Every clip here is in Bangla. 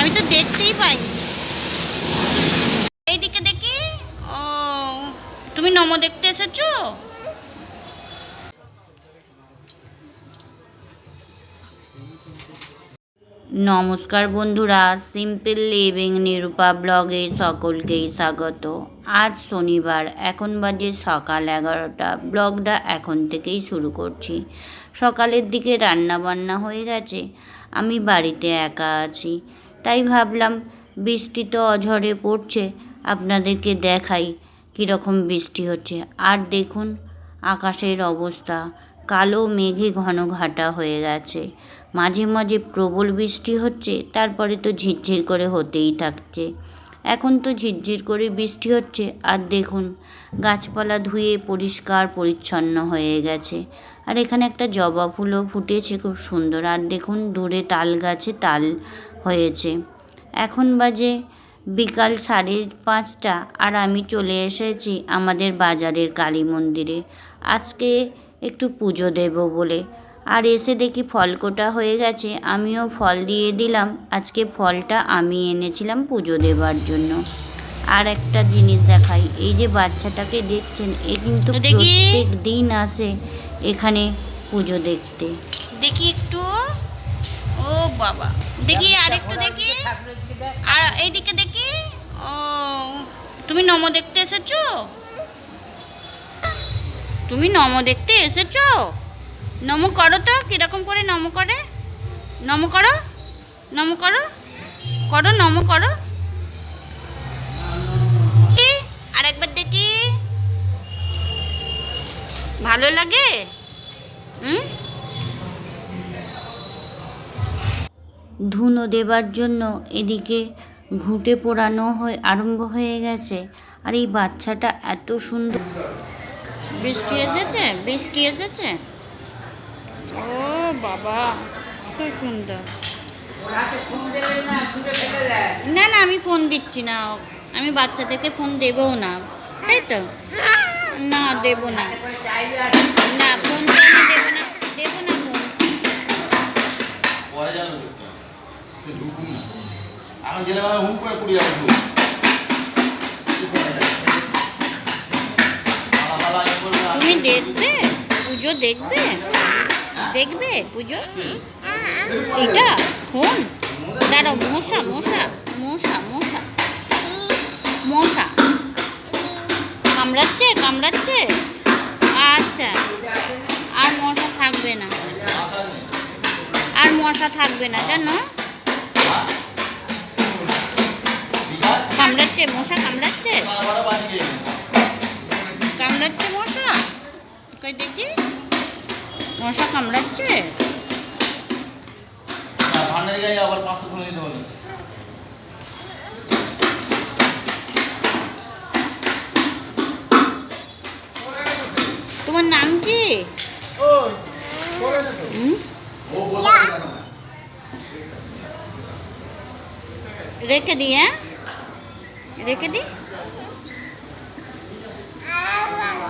আমি তো দেখতেই পাইনি। এইদিকে দেখি। ও, তুমি নমো দেখতে এসেছ? নমস্কার বন্ধুরা সিম্পল লিভিং নিরূপা ব্লগে সকলকেই স্বাগত। আজ শনিবার, এখন বাজে সকাল এগারোটা। ব্লগটা এখন থেকেই শুরু করছি। সকালের দিকে রান্না বান্না হয়ে গেছে। আমি বাড়িতে একা আছি। তাই ভাবলাম বৃষ্টি তো অঝরে পড়ছে, আপনাদেরকে দেখাই কীরকম বৃষ্টি হচ্ছে। আর দেখুন, আকাশের অবস্থা। কালো মেঘে ঘন ঘাটা হয়ে গেছে। মাঝে মাঝে প্রবল বৃষ্টি হচ্ছে, তারপরে তো ঝিরঝির করে হতেই থাকছে। এখন তো ঝিরঝির করে বৃষ্টি হচ্ছে। আর দেখুন, গাছপালা ধুয়ে পরিষ্কার পরিচ্ছন্ন হয়ে গেছে। আর এখানে একটা জবা ফুলও ফুটেছে খুব সুন্দর। আর দেখুন দূরে তাল গাছে তাল হয়েছে। এখন বাজে বিকাল সাড়ে পাঁচটা আর আমি চলে এসেছি আমাদের বাজারের কালী মন্দিরে। আজকে একটু পুজো দেব বলে। আর এসে দেখি ফল কোটা হয়ে গেছে আমিও ফল দিয়ে দিলাম। আজকে ফলটা আমি এনেছিলাম পুজো দেবার জন্য। আর একটা জিনিস দেখাই এই যে বাচ্চাটাকে দেখছেন এ কিন্তু প্রত্যেক দিন আসে। এখানে পুজো দেখতে। দেখি একটু। ও বাবা। দেখি আর একটু দেখি। আর এইদিকে দেখি। ও তুমি নমো দেখতে এসেছ? তুমি নমো দেখতে এসেছ? নমো করো তো কীরকম করে নম করে? নমো করো নমো করো করো নমো করো। ভালো লাগে? হুম? ধুনো দেবার জন্য এদিকে ঘুঁটে পোড়ানো হয়ে আরম্ভ হয়ে গেছে। আর এই বাচ্চাটা এত সুন্দর বৃষ্টি এসেছে? বৃষ্টি এসেছে? ও বাবা খুব সুন্দর। না না, আমি ফোন দিচ্ছি না। আমি বাচ্চাদেরকে ফোন দেবও না। তাই তো? না দেবো না। না ফোন তো আমি দেবো না। দেবো না ফোন। তুমি দেখবে? পুজো দেখবে? দেখবে পুজো? এটা? ফোন? দাঁড়াও মশা মশা মশা মশা। মশা। কামড়াচ্ছে কামড়াচ্ছে? আচ্ছা। আর মশা থাকবে না। আর মশা থাকবে না, জানো? কামড়াচ্ছে, মশা কামড়াচ্ছে? কামড়াচ্ছে মশা? কই দেখি। মশা কামড়াচ্ছে? আবার পাঁচশো দিতে তোমার নাম কি? রেখে দিই হ্যাঁ? রেখে দিই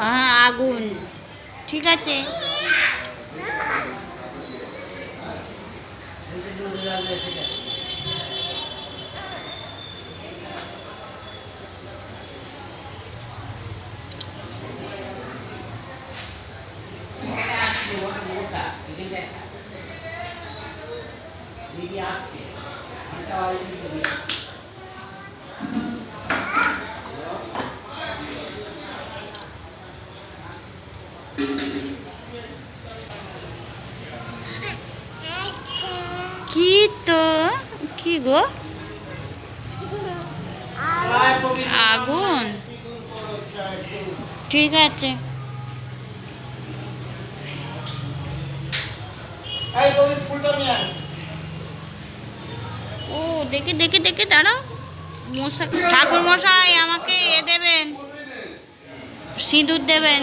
হ্যাঁ আগুন। ঠিক আছে। কি তো? কি গো? আগুন। ঠিক আছে। ও দেখে দেখে দেখে দাঁড়াও। মশা ঠাকুর মশাই আমাকে এ দেবেন। সিঁদুর দেবেন।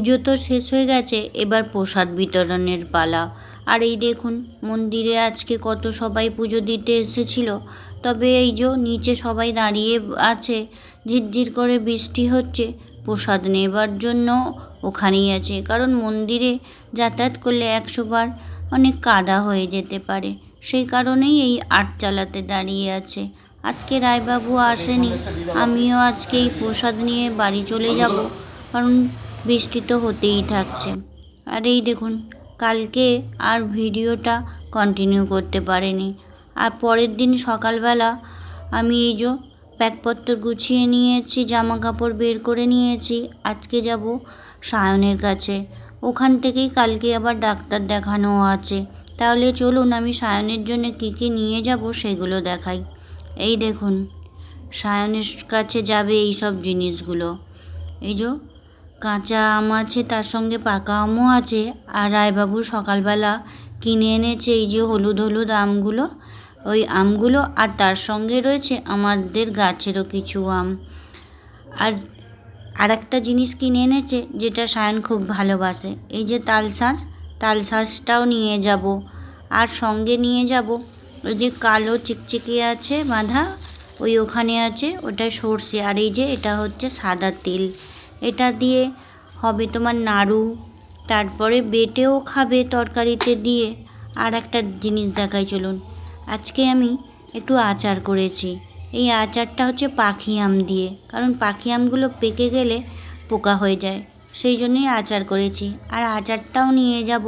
পুজো তো শেষ হয়ে গেছে, এবার প্রসাদ বিতরণের পালা। আর এই দেখুন, মন্দিরে আজকে কত সবাই পুজো দিতে এসেছিল। তবে এই যে নিচে সবাই দাঁড়িয়ে আছে, ঝিরঝির করে বৃষ্টি হচ্ছে, প্রসাদ নেবার জন্য ওখানেই আছে। কারণ মন্দিরে যাতায়াত করলে একশো বার অনেক কাদা হয়ে যেতে পারে। সেই কারণেই এই আট চালাতে দাঁড়িয়ে আছে। আজকে রায়বাবু আসেনি, আমিও আজকে এই প্রসাদ নিয়ে বাড়ি চলে যাব। কারণ বৃষ্টি তো হতেই থাকছে। আর এই দেখুন, কালকে আর ভিডিওটা কন্টিনিউ করতে পারিনি। আর পরের দিন সকালবেলা আমি এই যে ব্যাগপত্র গুছিয়ে নিয়েছি জামা কাপড় বের করে নিয়েছি, আজকে যাব সায়নের কাছে। ওখান থেকেই কালকে আবার ডাক্তার দেখানো আছে। তাহলে চলুন আমি সায়নের জন্য কী কী নিয়ে যাব সেগুলো দেখাই। এই দেখুন, সায়নের কাছে যাবে এই সব জিনিসগুলো। এই যে কাঁচা আম আছে, তার সঙ্গে পাকা আমও আছে। আর রায়বাবু সকালবেলা কিনে এনেছে এই যে হলুদ হলুদ আমগুলো। ওই আমগুলো আর তার সঙ্গে রয়েছে আমাদের গাছেরও কিছু আম। আর আর একটা জিনিস কিনে এনেছে, যেটা সায়ন খুব ভালোবাসে। এই যে তালশাঁস তালশাঁসটাও নিয়ে যাব। আর সঙ্গে নিয়ে যাব ওই যে কালো চিকচিকি আছে বাঁধা, ওই ওখানে আছে, ওটা সর্ষে। আর এই যে এটা হচ্ছে সাদা তিল। এটা দিয়ে হবে তোমার নাড়ু, তারপরে বেটেও খাবে তরকারিতে দিয়ে। আর একটা জিনিস দেখাই, চলুন। আজকে আমি একটু আচার করেছি। এই আচারটা হচ্ছে পাখি আম দিয়ে, কারণ পাখি আমগুলো পেকে গেলে পোকা হয়ে যায়। সেই জন্যই আচার করেছি। আর আচারটাও নিয়ে যাব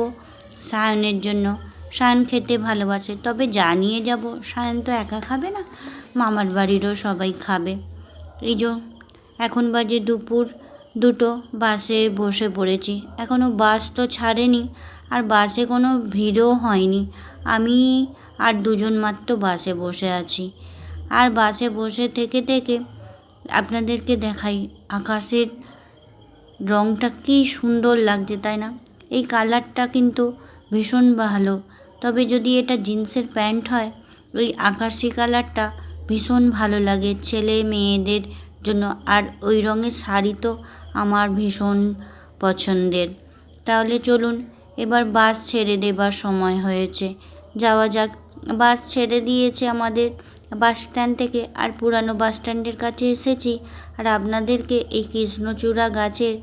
সায়নের জন্য। সায়ন খেতে ভালোবাসে, তবে যা নিয়ে যাব, সায়ন তো একা খাবে না, মামার বাড়িরও সবাই খাবে। এই এখন বাজে দুপুর। দুটো বাসে বসে পড়েছি। এখনও বাস তো ছাড়েনি আর বাসে কোনো ভিড়ও হয়নি। আমি আর দুজন মাত্র বাসে বসে আছি। আর বাসে বসে থেকে থেকে আপনাদেরকে দেখাই, আকাশের রঙটা কি সুন্দর লাগছে, তাই না? এই কালারটা কিন্তু ভীষণ ভালো। তবে যদি এটা জিন্সের প্যান্ট হয়, ওই আকাশি কালারটা ভীষণ ভালো লাগে ছেলে মেয়েদের জন্য। আর ওই রঙের শাড়ি তো আমার ভীষণ পছন্দের। তাহলে চলুন, এবার বাস ছেড়ে দেবার সময় হয়েছে। যাওয়া যাক, বাস ছেড়ে দিয়েছে আমাদের। বাস স্ট্যান্ড থেকে আর পুরানো বাস স্ট্যান্ডের কাছে এসেছি আর আপনাদেরকে এই কৃষ্ণচূড়া গাছের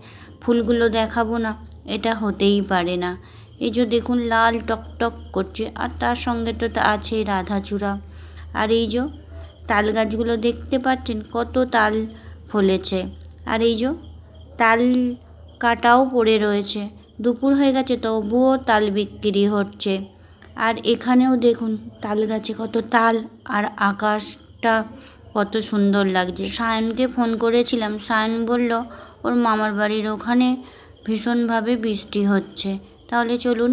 ফুলগুলো দেখাবো না, এটা হতেই পারে না। এই যে দেখুন, লাল টকটক করছে আর তার সঙ্গে তো আছে রাধাচূড়া। আর এই যে তাল গাছগুলো দেখতে পাচ্ছেন, কত তাল ফলেছে। আর এই যে তাল কাটাও পড়ে রয়েছে। দুপুর হয়ে গেছে, তবুও তাল বিক্রি হচ্ছে। আর এখানেও দেখুন, তাল গাছে কত তাল আর আকাশটা কত সুন্দর লাগছে। সায়নকে ফোন করেছিলাম। সায়ন বলল, ওর মামার বাড়ির ওখানে ভীষণভাবে বৃষ্টি হচ্ছে। তাহলে চলুন।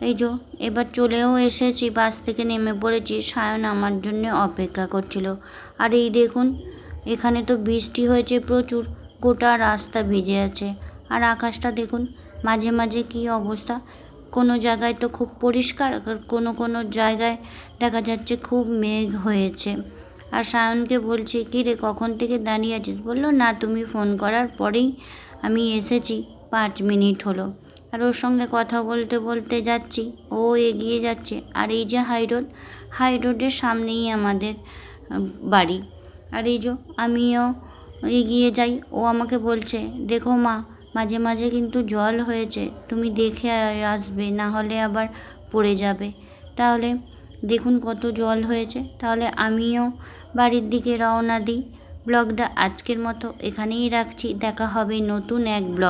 এই যে, এবার চলেও এসেছি। বাস থেকে নেমে পড়েছি। সায়ন আমার জন্য অপেক্ষা করছিল। আর এই দেখুন, এখানে তো বৃষ্টি হয়েছে প্রচুর। গোটা রাস্তা ভিজে আছে। আর আকাশটা দেখুন, মাঝে মাঝে কী অবস্থা। কোনো জায়গায় তো খুব পরিষ্কার কোনো কোনো জায়গায় দেখা যাচ্ছে খুব মেঘ হয়েছে। আর সায়নকে বলছি, কী রে, কখন থেকে দাঁড়িয়ে আছিস? বলল, না, তুমি ফোন করার পরেই আমি এসেছি। পাঁচ মিনিট হলো। আর ওর সঙ্গে কথা বলতে বলতে যাচ্ছি, ও এগিয়ে যাচ্ছে। আর এই যে হাই রোড, হাই রোডের সামনেই আমাদের বাড়ি। আর এই যে আমিও এগিয়ে যাই। ও আমাকে বলছে, দেখো মা, মাঝে মাঝে কিন্তু জল হয়েছে, তুমি দেখে আসবে, না হলে আবার পড়ে যাবে। তাহলে দেখুন কত জল হয়েছে। তাহলে আমিও বাড়ির দিকে রওনা দিই। ব্লগটা আজকের মতো এখানেই রাখছি। দেখা হবে নতুন এক ব্লগ